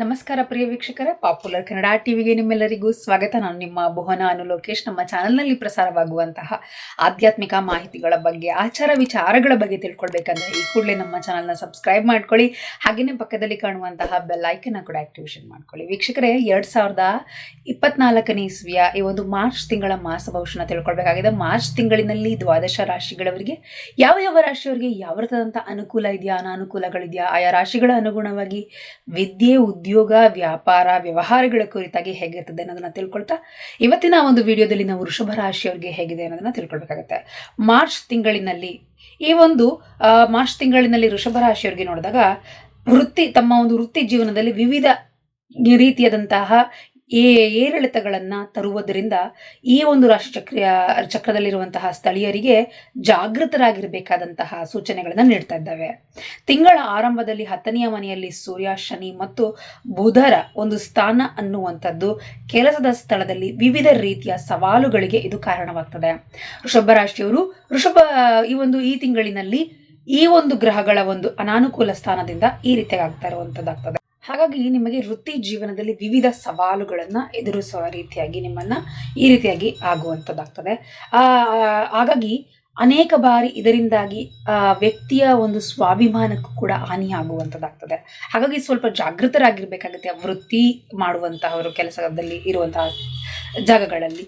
ನಮಸ್ಕಾರ ಪ್ರಿಯ ವೀಕ್ಷಕರೇ ಪಾಪ್ಯುಲರ್ ಕನ್ನಡ ಟಿವಿಗೆ ನಿಮ್ಮೆಲ್ಲರಿಗೂ ಸ್ವಾಗತ. ನಾನು ನಿಮ್ಮ ಭುವನ ಅನು ಲೋಕೇಶ್. ನಮ್ಮ ಚಾನಲ್ನಲ್ಲಿ ಪ್ರಸಾರವಾಗುವಂತಹ ಆಧ್ಯಾತ್ಮಿಕ ಮಾಹಿತಿಗಳ ಬಗ್ಗೆ, ಆಚಾರ ವಿಚಾರಗಳ ಬಗ್ಗೆ ತಿಳ್ಕೊಳ್ಬೇಕಂದ್ರೆ ಈ ಕೂಡಲೇ ನಮ್ಮ ಚಾನಲ್ನ ಸಬ್ಸ್ಕ್ರೈಬ್ ಮಾಡ್ಕೊಳ್ಳಿ. ಹಾಗೆಯೇ ಪಕ್ಕದಲ್ಲಿ ಕಾಣುವಂತಹ ಬೆಲ್ ಐಕನ್ನ ಕೂಡ ಆಕ್ಟಿವೇಷನ್ ಮಾಡ್ಕೊಳ್ಳಿ. ವೀಕ್ಷಕರೇ, ಎರಡು ಸಾವಿರದ ಇಪ್ಪತ್ನಾಲ್ಕನೇ ಇಸ್ವಿಯ ಈ ಒಂದು ಮಾರ್ಚ್ ತಿಂಗಳ ಮಾಸ ಭವಿಷ್ಯನ ತಿಳ್ಕೊಳ್ಬೇಕಾಗಿದೆ. ಮಾರ್ಚ್ ತಿಂಗಳಿನಲ್ಲಿ ದ್ವಾದಶ ರಾಶಿಗಳವರಿಗೆ ಯಾವ ಯಾವ ರಾಶಿಯವರಿಗೆ ಯಾವ ರೀತಿಯಾದಂಥ ಅನುಕೂಲ ಇದೆಯಾ, ಅನಾನುಕೂಲಗಳಿದೆಯಾ, ಆಯಾ ರಾಶಿಗಳ ಅನುಗುಣವಾಗಿ ವಿದ್ಯೆ, ಉದ್ಯೋಗ ವ್ಯಾಪಾರ, ವ್ಯವಹಾರಗಳ ಕುರಿತಾಗಿ ಹೇಗಿರ್ತದೆ ಅನ್ನೋದನ್ನ ತಿಳ್ಕೊಳ್ತಾ ಇವತ್ತಿನ ಒಂದು ವಿಡಿಯೋದಲ್ಲಿ ನಾವು ವೃಷಭ ರಾಶಿಯವ್ರಿಗೆ ಹೇಗಿದೆ ಅನ್ನೋದನ್ನ ತಿಳ್ಕೊಳ್ಬೇಕಾಗತ್ತೆ. ಮಾರ್ಚ್ ತಿಂಗಳಿನಲ್ಲಿ ಈ ಒಂದು ಮಾರ್ಚ್ ತಿಂಗಳಿನಲ್ಲಿ ವೃಷಭ ರಾಶಿಯವ್ರಿಗೆ ನೋಡಿದಾಗ ವೃತ್ತಿ, ತಮ್ಮ ಒಂದು ವೃತ್ತಿ ಜೀವನದಲ್ಲಿ ವಿವಿಧ ರೀತಿಯಾದಂತಹ ಏ ಏರಿಳಿತಗಳನ್ನು ತರುವುದರಿಂದ ಈ ಒಂದು ರಾಶಿ ಚಕ್ರ ಚಕ್ರದಲ್ಲಿರುವಂತಹ ಸ್ಥಳೀಯರಿಗೆ ಜಾಗೃತರಾಗಿರಬೇಕಾದಂತಹ ಸೂಚನೆಗಳನ್ನು ನೀಡ್ತಾ ಇದ್ದಾವೆ. ತಿಂಗಳ ಆರಂಭದಲ್ಲಿ ಹತ್ತನೆಯ ಮನೆಯಲ್ಲಿ ಸೂರ್ಯ, ಶನಿ ಮತ್ತು ಬುಧರ ಒಂದು ಸ್ಥಾನ ಅನ್ನುವಂಥದ್ದು ಕೆಲಸದ ಸ್ಥಳದಲ್ಲಿ ವಿವಿಧ ರೀತಿಯ ಸವಾಲುಗಳಿಗೆ ಇದು ಕಾರಣವಾಗ್ತದೆ. ಋಷಭ ರಾಶಿಯವರು, ಋಷಭ, ಈ ಒಂದು ಈ ತಿಂಗಳಿನಲ್ಲಿ ಈ ಒಂದು ಗ್ರಹಗಳ ಒಂದು ಅನಾನುಕೂಲ ಸ್ಥಾನದಿಂದ ಈ ರೀತಿಯಾಗ್ತಾ ಇರುವಂಥದ್ದಾಗ್ತದೆ. ಹಾಗಾಗಿ ನಿಮಗೆ ವೃತ್ತಿ ಜೀವನದಲ್ಲಿ ವಿವಿಧ ಸವಾಲುಗಳನ್ನು ಎದುರಿಸುವ ರೀತಿಯಾಗಿ ನಿಮ್ಮನ್ನ ಈ ರೀತಿಯಾಗಿ ಆಗುವಂಥದ್ದಾಗ್ತದೆ ಹಾಗಾಗಿ ಅನೇಕ ಬಾರಿ ಇದರಿಂದಾಗಿ ವ್ಯಕ್ತಿಯ ಒಂದು ಸ್ವಾಭಿಮಾನಕ್ಕೂ ಕೂಡ ಹಾನಿಯಾಗುವಂಥದ್ದಾಗ್ತದೆ ಹಾಗಾಗಿ ಸ್ವಲ್ಪ ಜಾಗೃತರಾಗಿರ್ಬೇಕಾಗುತ್ತೆ ವೃತ್ತಿ ಮಾಡುವಂತಹವರು ಕೆಲಸದಲ್ಲಿ ಇರುವಂತಹ ಜಾಗಗಳಲ್ಲಿ.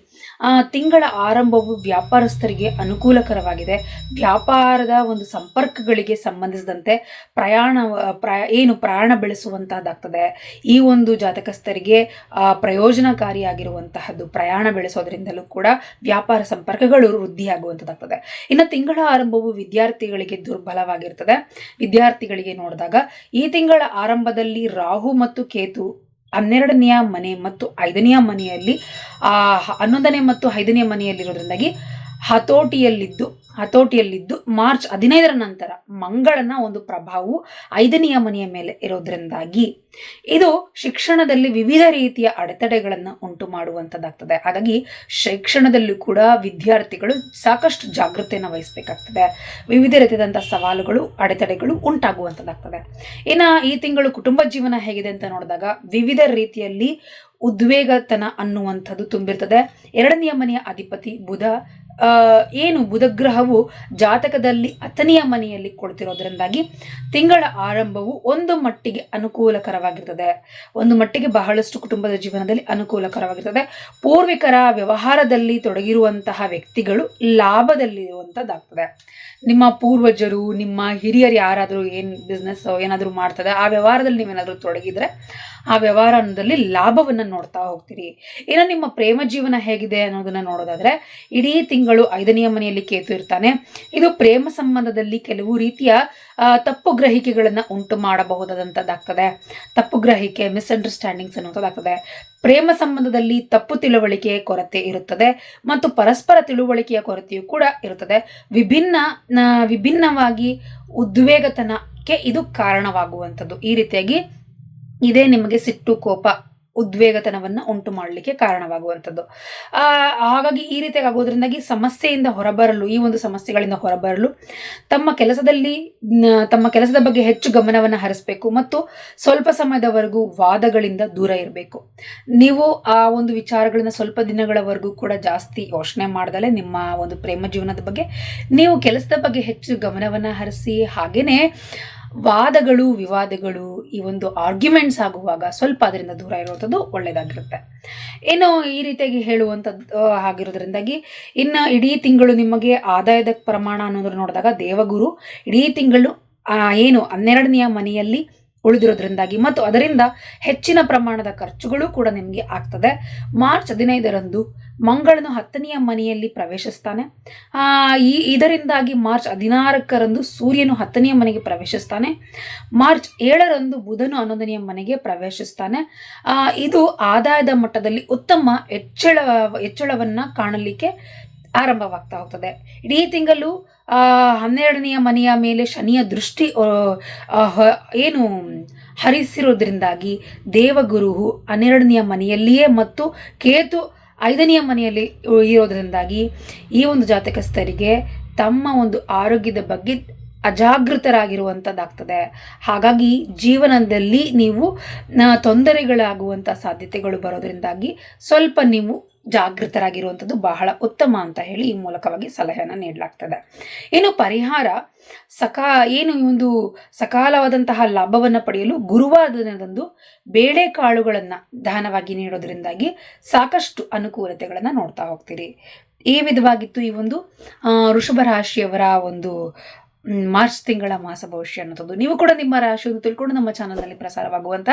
ತಿಂಗಳ ಆರಂಭವು ವ್ಯಾಪಾರಸ್ಥರಿಗೆ ಅನುಕೂಲಕರವಾಗಿದೆ. ವ್ಯಾಪಾರದ ಒಂದು ಸಂಪರ್ಕಗಳಿಗೆ ಸಂಬಂಧಿಸಿದಂತೆ ಪ್ರಯಾಣ ಪ್ರಯ ಏನು ಪ್ರಯಾಣ ಬೆಳೆಸುವಂತಹದ್ದಾಗ್ತದೆ. ಈ ಒಂದು ಜಾತಕಸ್ಥರಿಗೆ ಪ್ರಯೋಜನಕಾರಿಯಾಗಿರುವಂತಹದ್ದು ಪ್ರಯಾಣ ಬೆಳೆಸೋದ್ರಿಂದಲೂ ಕೂಡ ವ್ಯಾಪಾರ ಸಂಪರ್ಕಗಳು ವೃದ್ಧಿಯಾಗುವಂಥದ್ದಾಗ್ತದೆ ಇನ್ನು ತಿಂಗಳ ಆರಂಭವು ವಿದ್ಯಾರ್ಥಿಗಳಿಗೆ ದುರ್ಬಲವಾಗಿರ್ತದೆ. ವಿದ್ಯಾರ್ಥಿಗಳಿಗೆ ನೋಡಿದಾಗ ಈ ತಿಂಗಳ ಆರಂಭದಲ್ಲಿ ರಾಹು ಮತ್ತು ಕೇತು ಹನ್ನೆರಡನೆಯ ಮನೆ ಮತ್ತು ಐದನೆಯ ಮನೆಯಲ್ಲಿ ಆ ಹನ್ನೊಂದನೇ ಮತ್ತು ಐದನೆಯ ಮನೆಯಲ್ಲಿರೋದ್ರಿಂದಾಗಿ ಹತೋಟಿಯಲ್ಲಿದ್ದು ಹತೋಟಿಯಲ್ಲಿದ್ದು ಮಾರ್ಚ್ ಹದಿನೈದರ ನಂತರ ಮಂಗಳನ ಒಂದು ಪ್ರಭಾವವು ಐದನೆಯ ಮನೆಯ ಮೇಲೆ ಇರೋದ್ರಿಂದಾಗಿ ಇದು ಶಿಕ್ಷಣದಲ್ಲಿ ವಿವಿಧ ರೀತಿಯ ಅಡೆತಡೆಗಳನ್ನು ಉಂಟು ಮಾಡುವಂಥದ್ದಾಗ್ತದೆ ಹಾಗಾಗಿ ಶಿಕ್ಷಣದಲ್ಲಿ ಕೂಡ ವಿದ್ಯಾರ್ಥಿಗಳು ಸಾಕಷ್ಟು ಜಾಗೃತಿಯನ್ನು ವಹಿಸಬೇಕಾಗ್ತದೆ. ವಿವಿಧ ರೀತಿಯಾದಂಥ ಸವಾಲುಗಳು, ಅಡೆತಡೆಗಳು ಉಂಟಾಗುವಂಥದ್ದಾಗ್ತದೆ ಇನ್ನು ಈ ತಿಂಗಳು ಕುಟುಂಬ ಜೀವನ ಹೇಗಿದೆ ಅಂತ ನೋಡಿದಾಗ ವಿವಿಧ ರೀತಿಯಲ್ಲಿ ಉದ್ವೇಗತನ ಅನ್ನುವಂಥದ್ದು ತುಂಬಿರ್ತದೆ. ಎರಡನೆಯ ಮನೆಯ ಅಧಿಪತಿ ಬುಧ ಏನು ಬುಧಗ್ರಹವು ಜಾತಕದಲ್ಲಿ ಅತನಿಯ ಮನೆಯಲ್ಲಿ ಕೊಡ್ತಿರೋದ್ರಿಂದಾಗಿ ತಿಂಗಳ ಆರಂಭವು ಒಂದು ಮಟ್ಟಿಗೆ ಅನುಕೂಲಕರವಾಗಿರ್ತದೆ. ಒಂದು ಮಟ್ಟಿಗೆ ಬಹಳಷ್ಟು ಕುಟುಂಬದ ಜೀವನದಲ್ಲಿ ಅನುಕೂಲಕರವಾಗಿರ್ತದೆ. ಪೂರ್ವಿಕರ ವ್ಯವಹಾರದಲ್ಲಿ ತೊಡಗಿರುವಂತಹ ವ್ಯಕ್ತಿಗಳು ಲಾಭದಲ್ಲಿರುವಂಥದ್ದಾಗ್ತದೆ ನಿಮ್ಮ ಪೂರ್ವಜರು, ನಿಮ್ಮ ಹಿರಿಯರು ಯಾರಾದರೂ ಏನು ಬಿಸ್ನೆಸ್ ಏನಾದರೂ ಮಾಡ್ತದೆ, ಆ ವ್ಯವಹಾರದಲ್ಲಿ ನೀವೇನಾದರೂ ತೊಡಗಿದ್ರೆ ಆ ವ್ಯವಹಾರದಲ್ಲಿ ಲಾಭವನ್ನು ನೋಡ್ತಾ ಹೋಗ್ತೀರಿ. ಇನ್ನು ನಿಮ್ಮ ಪ್ರೇಮ ಜೀವನ ಹೇಗಿದೆ ಅನ್ನೋದನ್ನ ನೋಡೋದಾದ್ರೆ, ಇಡೀ ತಿಂಗಳು ಐದನೆಯ ಮನೆಯಲ್ಲಿ ಕೇತು ಇರ್ತಾನೆ. ಇದು ಪ್ರೇಮ ಸಂಬಂಧದಲ್ಲಿ ಕೆಲವು ರೀತಿಯ ತಪ್ಪು ಗ್ರಹಿಕೆಗಳನ್ನು ಉಂಟು ಮಾಡಬಹುದಾದಂಥದ್ದಾಗ್ತದೆ ತಪ್ಪು ಗ್ರಹಿಕೆ ಮಿಸ್ಅಂಡರ್ಸ್ಟ್ಯಾಂಡಿಂಗ್ಸ್ ಅನ್ನುವಂಥದ್ದಾಗ್ತದೆ ಪ್ರೇಮ ಸಂಬಂಧದಲ್ಲಿ ತಪ್ಪು ತಿಳುವಳಿಕೆಯ ಕೊರತೆ ಇರುತ್ತದೆ ಮತ್ತು ಪರಸ್ಪರ ತಿಳುವಳಿಕೆಯ ಕೊರತೆಯು ಕೂಡ ಇರುತ್ತದೆ. ವಿಭಿನ್ನ ವಿಭಿನ್ನವಾಗಿ ಉದ್ವೇಗತನಕ್ಕೆ ಇದು ಕಾರಣವಾಗುವಂಥದ್ದು ಈ ರೀತಿಯಾಗಿ ಇದೇ ನಿಮಗೆ ಸಿಟ್ಟು, ಕೋಪ ಉದ್ವೇಗತನವನ್ನು ಉಂಟು ಮಾಡಲಿಕ್ಕೆ ಕಾರಣವಾಗುವಂಥದ್ದು. ಹಾಗಾಗಿ ಈ ರೀತಿಯಾಗಿ ಆಗೋದ್ರಿಂದಾಗಿ ಸಮಸ್ಯೆಯಿಂದ ಹೊರಬರಲು, ಈ ಒಂದು ಸಮಸ್ಯೆಗಳಿಂದ ಹೊರಬರಲು ತಮ್ಮ ಕೆಲಸದಲ್ಲಿ ತಮ್ಮ ಕೆಲಸದ ಬಗ್ಗೆ ಹೆಚ್ಚು ಗಮನವನ್ನು ಹರಿಸಬೇಕು ಮತ್ತು ಸ್ವಲ್ಪ ಸಮಯದವರೆಗೂ ವಾದಗಳಿಂದ ದೂರ ಇರಬೇಕು. ನೀವು ಆ ಒಂದು ವಿಚಾರಗಳನ್ನ ಸ್ವಲ್ಪ ದಿನಗಳವರೆಗೂ ಕೂಡ ಜಾಸ್ತಿ ಯೋಚನೆ ಮಾಡದಲೆ ನಿಮ್ಮ ಒಂದು ಪ್ರೇಮ ಜೀವನದ ಬಗ್ಗೆ ನೀವು ಕೆಲಸದ ಬಗ್ಗೆ ಹೆಚ್ಚು ಗಮನವನ್ನು ಹರಿಸಿ ಹಾಗೇನೆ ವಾದಗಳು, ವಿವಾದಗಳು ಈ ಒಂದು ಆರ್ಗ್ಯುಮೆಂಟ್ಸ್ ಆಗುವಾಗ ಸ್ವಲ್ಪ ಅದರಿಂದ ದೂರ ಇರುವಂಥದ್ದು ಒಳ್ಳೆಯದಾಗಿರುತ್ತೆ ಇನ್ನು ಈ ರೀತಿಯಾಗಿ ಹೇಳುವಂಥದ್ದು ಆಗಿರೋದ್ರಿಂದಾಗಿ ಇನ್ನು ಇಡೀ ತಿಂಗಳು ನಿಮಗೆ ಆದಾಯದ ಪ್ರಮಾಣ ಅನ್ನೋದ್ರ ನೋಡಿದಾಗ ದೇವಗುರು ಇಡೀ ತಿಂಗಳು ಏನು ಹನ್ನೆರಡನೆಯ ಮನೆಯಲ್ಲಿ ಉಳಿದಿರೋದ್ರಿಂದಾಗಿ. ಮತ್ತು ಅದರಿಂದ ಹೆಚ್ಚಿನ ಪ್ರಮಾಣದ ಖರ್ಚುಗಳು ಕೂಡ ನಿಮಗೆ ಆಗ್ತದೆ. ಮಾರ್ಚ್ ಹದಿನೈದರಂದು ಮಂಗಳನು ಹತ್ತನೆಯ ಮನೆಯಲ್ಲಿ ಪ್ರವೇಶಿಸ್ತಾನೆ. ಈ, ಇದರಿಂದಾಗಿ ಮಾರ್ಚ್ ಹದಿನಾರಕ್ಕರಂದು ಸೂರ್ಯನು ಹತ್ತನೆಯ ಮನೆಗೆ ಪ್ರವೇಶಿಸ್ತಾನೆ. ಮಾರ್ಚ್ ಏಳರಂದು ಬುಧನು ಹನ್ನೊಂದನೆಯ ಮನೆಗೆ ಪ್ರವೇಶಿಸ್ತಾನೆ. ಇದು ಆದಾಯದ ಮಟ್ಟದಲ್ಲಿ ಉತ್ತಮ ಹೆಚ್ಚಳ, ಹೆಚ್ಚಳವನ್ನು ಕಾಣಲಿಕ್ಕೆ ಆರಂಭವಾಗ್ತಾ ಹೋಗ್ತದೆ. ಇಡೀ ತಿಂಗಳು ಹನ್ನೆರಡನೆಯ ಮನೆಯ ಮೇಲೆ ಶನಿಯ ದೃಷ್ಟಿ ಏನು ಹರಿಸಿರೋದ್ರಿಂದಾಗಿ ದೇವಗುರು ಹನ್ನೆರಡನೆಯ ಮನೆಯಲ್ಲಿಯೇ ಮತ್ತು ಕೇತು ಐದನೆಯ ಮನೆಯಲ್ಲಿ ಇರೋದ್ರಿಂದಾಗಿ ಈ ಒಂದು ಜಾತಕಸ್ಥರಿಗೆ ತಮ್ಮ ಒಂದು ಆರೋಗ್ಯದ ಬಗ್ಗೆ ಅಜಾಗೃತರಾಗಿರುವಂಥದ್ದಾಗ್ತದೆ. ಹಾಗಾಗಿ ಜೀವನದಲ್ಲಿ ನೀವು ತೊಂದರೆಗಳಾಗುವಂಥ ಸಾಧ್ಯತೆಗಳು ಬರೋದರಿಂದಾಗಿ ಸ್ವಲ್ಪ ನೀವು ಜಾಗೃತರಾಗಿರುವಂಥದ್ದು ಬಹಳ ಉತ್ತಮ ಅಂತ ಹೇಳಿ ಈ ಮೂಲಕವಾಗಿ ಸಲಹೆಯನ್ನು ನೀಡಲಾಗ್ತದೆ. ಇನ್ನು ಪರಿಹಾರ, ಸಕಾ, ಏನು ಒಂದು ಸಕಾಲವಾದಂತಹ ಲಾಭವನ್ನು ಪಡೆಯಲು ಗುರುವಾರ ದಿನದಂದು ಬೇಳೆಕಾಳುಗಳನ್ನು ದಾನವಾಗಿ ನೀಡೋದ್ರಿಂದಾಗಿ ಸಾಕಷ್ಟು ಅನುಕೂಲತೆಗಳನ್ನು ನೋಡ್ತಾ ಹೋಗ್ತೀರಿ. ಈ ವಿಧವಾಗಿತ್ತು ಈ ಒಂದು ಋಷಭ ರಾಶಿಯವರ ಒಂದು ಮಾರ್ಚ್ ತಿಂಗಳ ಮಾಸ ಭವಿಷ್ಯ ಅನ್ನೋದು ನೀವು ಕೂಡ ನಿಮ್ಮ ರಾಶಿಯನ್ನು ತಿಳ್ಕೊಂಡು ನಮ್ಮ ಚಾನಲ್ನಲ್ಲಿ ಪ್ರಸಾರವಾಗುವಂಥ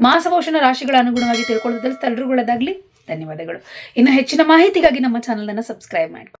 ಮಾಸ ಭವಿಷ್ಯನ ರಾಶಿಗಳ ಅನುಗುಣವಾಗಿ ತಿಳ್ಕೊಳ್ಳೋದ್ರಲ್ಲಿ ತಲೆರುಗಳದಾಗಲಿ ಧನ್ಯವಾದಗಳು. ಇನ್ನು ಹೆಚ್ಚಿನ ಮಾಹಿತಿಗಾಗಿ ನಮ್ಮ ಚಾನಲನ್ನು ಸಬ್ಸ್ಕ್ರೈಬ್ ಮಾಡಿ